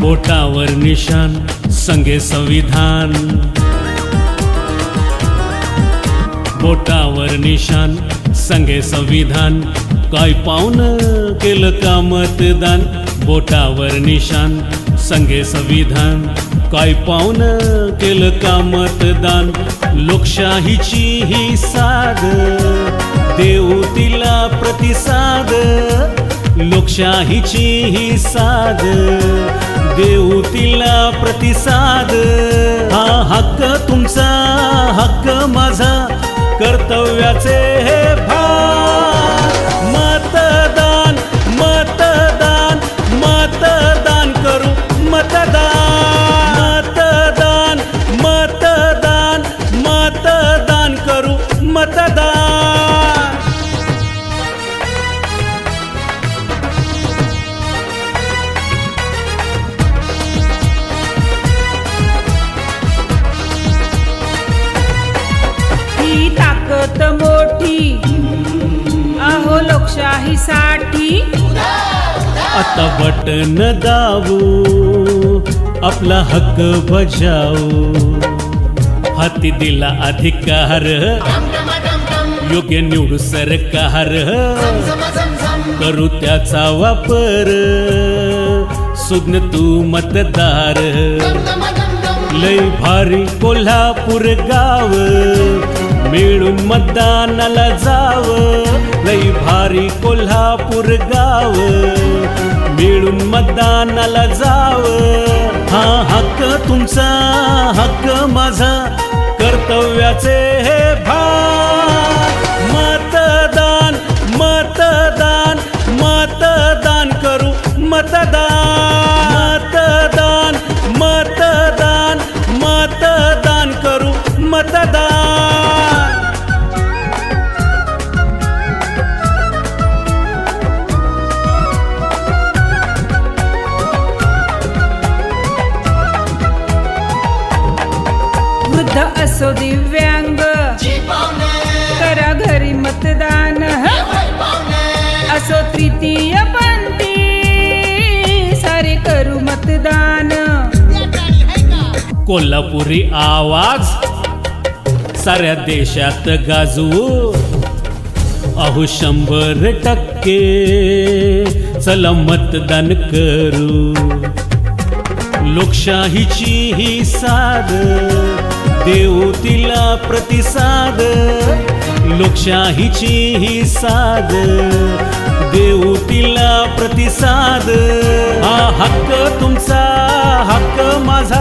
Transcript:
बोटावर निशान संगे संविधान. बोटावर निशान संगे संविधान. काय पाहुन केलं का मतदान? बोटावर निशान संगे संविधान. काय पाहुन केलं का मतदान? लोकशाहीची ही साध देऊ तिला प्रतिसाद. लोकशाहीची ही साध देऊ तिला प्रतिसाद. हा हक्क तुमचा हक्क माझा. कर्तव्याचे हे भाग मतदान मतदान मतदान करू मतदान. मतदान मतदान मतदान करू मतदान. लोकशाहीसाठी. आता बटन दाबू आपला हक्क बजावू. हाती दिला अधिकार योग्य निवडू सरकार. करू त्याचा वापर सुज्ञ तू मतदार. लय भारी कोल्हापूर गाव मिळून मतदानाला जाव. लई भारी कोल्हापूर गाव. मिळून मतदानाला जाव. हा हक्क तुमचा हक्क माझा. कर्तव्याचे हे भाग. मतदान मतदान मतदान करू मतदान. मतदान मतदान मतदान करू मतदान. असो दिव्यांग. करा घरी मतदान. असो तृतीय पंथी. सारे करू मतदान. कोल्हापुरी आवाज. साऱ्या देशात गाजू. अहो शंभर टक्के चला मतदान करू. लोकशाहीची ही साध देऊ तिला प्रतिसाद. लोकशाहीची ही साद. देऊ तिला प्रतिसाद. हा हक्क तुमचा हक्क माझा.